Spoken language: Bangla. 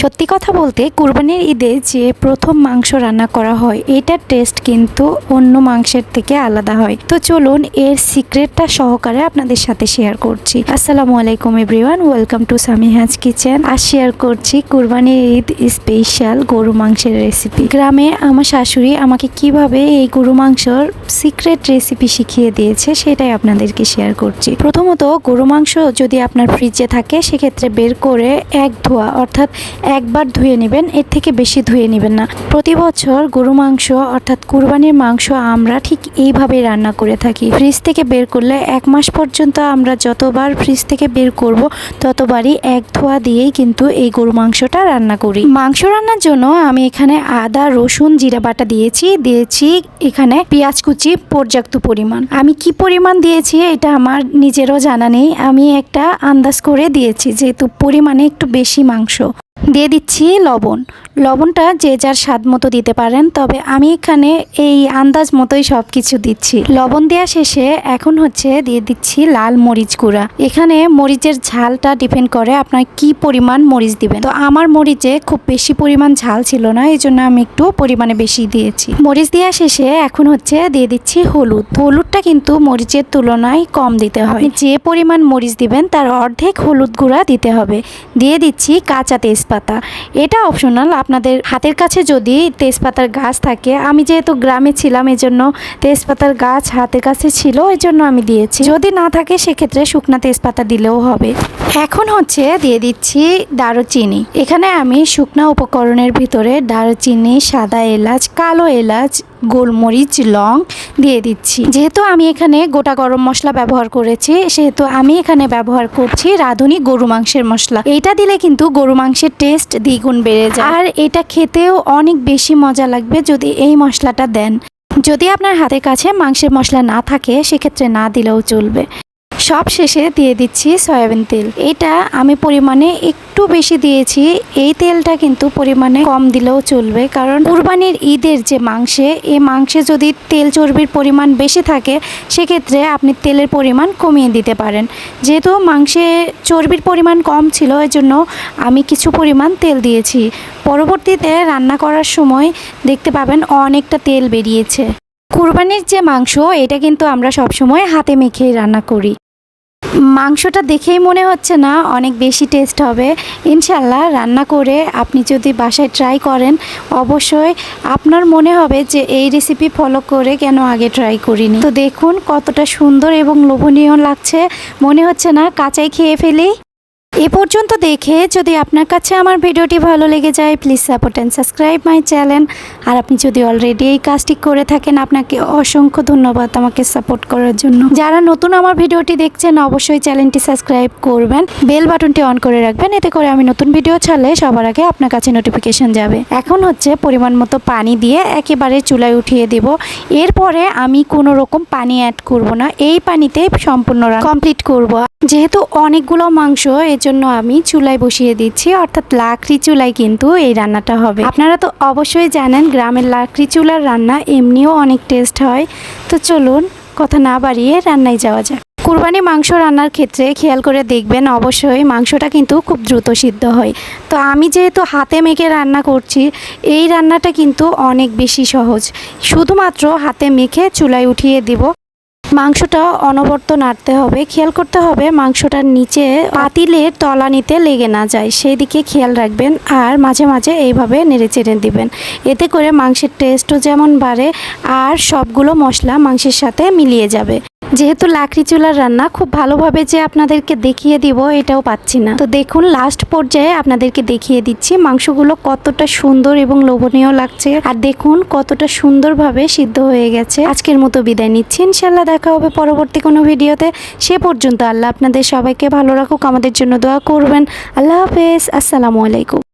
সত্যি কথা বলতে কুরবানির ঈদে যে প্রথম মাংস রান্না করা হয় এটার টেস্ট কিন্তু অন্য মাংসের থেকে আলাদা হয়। তো চলুন এর সিক্রেটটা সহকারে আপনাদের সাথে শেয়ার করছি। আসসালামু আলাইকুম everyone welcome to Samiha's kitchen R share করছি কুরবানির ঈদ স্পেশাল গরু মাংসের রেসিপি গ্রামে আমার শাশুড়ি আমাকে কীভাবে এই গরু মাংসর সিক্রেট রেসিপি শিখিয়ে দিয়েছে, সেটাই আপনাদেরকে শেয়ার করছি। প্রথমত গরু মাংস যদি আপনার ফ্রিজে থাকে, সেক্ষেত্রে বের করে এক ধোয়া, অর্থাৎ একবার ধুয়ে নেবেন, এর থেকে বেশি ধুয়ে নেবেন না। প্রতি বছর গরু মাংস অর্থাৎ কুরবানির মাংস আমরা ঠিক এইভাবেই রান্না করে থাকি। ফ্রিজ থেকে বের করলে এক মাস পর্যন্ত আমরা যতবার ফ্রিজ থেকে বের করব, ততবারই এক ধোয়া দিয়েই কিন্তু এই গরু মাংসটা রান্না করি। মাংস রান্নার জন্য আমি এখানে আদা, রসুন, জিরা বাটা দিয়েছি। দিয়েছি এখানে পেঁয়াজ কুচি পর্যাপ্ত পরিমাণ। আমি কি পরিমাণ দিয়েছি এটা আমার নিজেরও জানা নেই। আমি একটা আন্দাজ করে দিয়েছি যেহেতু পরিমাণে একটু বেশি মাংস। দিয়ে দিচ্ছি লবণ। লবণটা যে যার স্বাদ মতো দিতে পারেন, তবে আমি এখানে এই আন্দাজ মতোই সব কিছু দিচ্ছি। লবণ দেওয়া শেষে এখন হচ্ছে দিয়ে দিচ্ছি লাল মরিচ গুঁড়া। এখানে মরিচের ঝালটা ডিপেন্ড করে আপনার কি পরিমাণ মরিচ দিবেন। তো আমার মরিচে খুব বেশি পরিমাণ ঝাল ছিল না এই জন্য আমি একটু পরিমাণে বেশি দিয়েছি। মরিচ দেওয়া শেষে এখন হচ্ছে দিয়ে দিচ্ছি হলুদ। হলুদটা কিন্তু মরিচের তুলনায় কম দিতে হয়। যে পরিমাণ মরিচ দিবেন, তার অর্ধেক হলুদ গুঁড়া দিতে হবে। দিয়ে দিচ্ছি কাঁচা তেজপাতা। এটা অপশনাল আপনাদের হাতের কাছে যদি তেজপাতার গাছ থাকে, আমি যেহেতু গ্রামে ছিলাম, এজন্য তেজপাতার গাছ হাতের কাছে ছিল এই জন্য আমি দিয়েছি। যদি না থাকে, সেক্ষেত্রে শুকনা তেজপাতা দিলেও হবে। এখন হচ্ছে দিয়ে দিচ্ছি দারুচিনি। এখানে আমি শুকনা উপকরণের ভিতরে দারুচিনি, সাদা এলাচ, কালো এলাচ, গোলমরিচ, লং দিয়ে দিচ্ছি। যেহেতু আমি এখানে গোটা গরম মশলা ব্যবহার করেছি, সেহেতু আমি এখানে ব্যবহার করছি রাঁধুনি গরু মাংসের মশলা। এটা দিলে কিন্তু গরু মাংসের টেস্ট দ্বিগুণ বেড়ে যায়। আর এটা খেতেও অনেক বেশি মজা লাগবে যদি এই মশলাটা দেন। যদি আপনার হাতের কাছে মাংসের মশলা না থাকে, সেক্ষেত্রে না দিলেও চলবে। সব শেষে দিয়ে দিচ্ছি সয়াবিন তেল। এটা আমি পরিমাণে একটু বেশি দিয়েছি। এই তেলটা কিন্তু পরিমাণে কম দিলেও চলবে। কারণ কুরবানির ঈদের যে মাংসে, এই মাংসে যদি তেল চর্বির পরিমাণ বেশি থাকে, সেক্ষেত্রে আপনি তেলের পরিমাণ কমিয়ে দিতে পারেন। যেহেতু মাংসে চর্বির পরিমাণ কম ছিল, এজন্য আমি কিছু পরিমাণ তেল দিয়েছি। পরবর্তীতে রান্না করার সময় দেখতে পাবেন অনেকটা তেল বেরিয়েছে। কুরবানির যে মাংস, এটা কিন্তু আমরা সবসময় হাতে মেখেই রান্না করি। মাংসটা দেখেই মনে হচ্ছে না অনেক বেশি টেস্ট হবে। ইনশাল্লাহ রান্না করে আপনি যদি বাসায় ট্রাই করেন, অবশ্যই আপনার মনে হবে যে এই রেসিপি ফলো করে কেন আগে ট্রাই করিনি। তো দেখুন কতটা সুন্দর এবং লোভনীয় লাগছে। মনে হচ্ছে না কাঁচাই খেয়ে ফেলি। এ পর্যন্ত দেখে যদি আপনার কাছে আমার ভিডিওটি ভালো লেগে যায় please support and subscribe my channel আর আপনি যদি অলরেডি এই কাজটি করে থাকেন, আপনাকে অসংখ্য ধন্যবাদ আমাকে সাপোর্ট করার জন্য। যারা নতুন আমার ভিডিওটি দেখছেন, অবশ্যই চ্যানেলটি সাবস্ক্রাইব করবেন। বেল বাটনটি অন করে রাখবেন, এতে করে আমি নতুন ভিডিও ছাড়লে সবার আগে আপনার কাছে নোটিফিকেশন যাবে। এখন হচ্ছে পরিমাণ মতো পানি দিয়ে একেবারে চুলায় উঠিয়ে দেব। এরপরে আমি কোনো রকম পানি অ্যাড করব না। এই পানিতে সম্পূর্ণ কমপ্লিট করব। যেহেতু অনেকগুলো মাংস এর জন্য আমি চুলায় বসিয়ে দিচ্ছি, অর্থাৎ লাকড়ি চুলায় কিন্তু এই রান্নাটা হবে। আপনারা তো অবশ্যই জানেন, গ্রামের লাকড়ি চুলার রান্না এমনিও অনেক টেস্ট হয়। তো চলুন, কথা না বাড়িয়ে রান্নায় যাওয়া যাক। কুরবানি মাংস রান্নার ক্ষেত্রে খেয়াল করে দেখবেন, অবশ্যই মাংসটা কিন্তু খুব দ্রুত সিদ্ধ হয়। তো আমি যেহেতু হাতে মেখে রান্না করছি, এই রান্নাটা কিন্তু অনেক বেশি সহজ। শুধুমাত্র হাতে মেখে চুলায় উঠিয়ে দিব। মাংসটা অনবর্ত নাড়তে হবে। খেয়াল করতে হবে মাংসটার নিচে পাতিলের তলানিতে লেগে না যায়। সেই দিকে খেয়াল রাখবেন আর মাঝে মাঝে এইভাবে নেড়ে চেড়ে দিবেন। এতে করে মাংসের টেস্টও যেমন বাড়ে আর সবগুলো মশলা মাংসের সাথে মিলিয়ে যাবে। যেহেতু লাকড়ি চুলার রান্না, খুব ভালোভাবে যে আপনাদেরকে দেখিয়ে দিব, এটাও পাচ্ছি না। তো দেখুন লাস্ট পর্যায়ে আপনাদেরকে দেখিয়ে দিচ্ছি মাংসগুলো কতটা সুন্দর এবং লোভনীয় লাগছে। আর দেখুন, কতটা সুন্দরভাবে সিদ্ধ হয়ে গেছে। আজকের মতো বিদায় নিচ্ছি। ইনশাল্লাহ দেখা হবে পরবর্তী কোনো ভিডিওতে। সে পর্যন্ত আল্লাহ আপনাদের সবাইকে ভালো রাখুক, আমাদের জন্য দোয়া করবেন। আল্লাহ হাফেজ। আসসালামু আলাইকুম।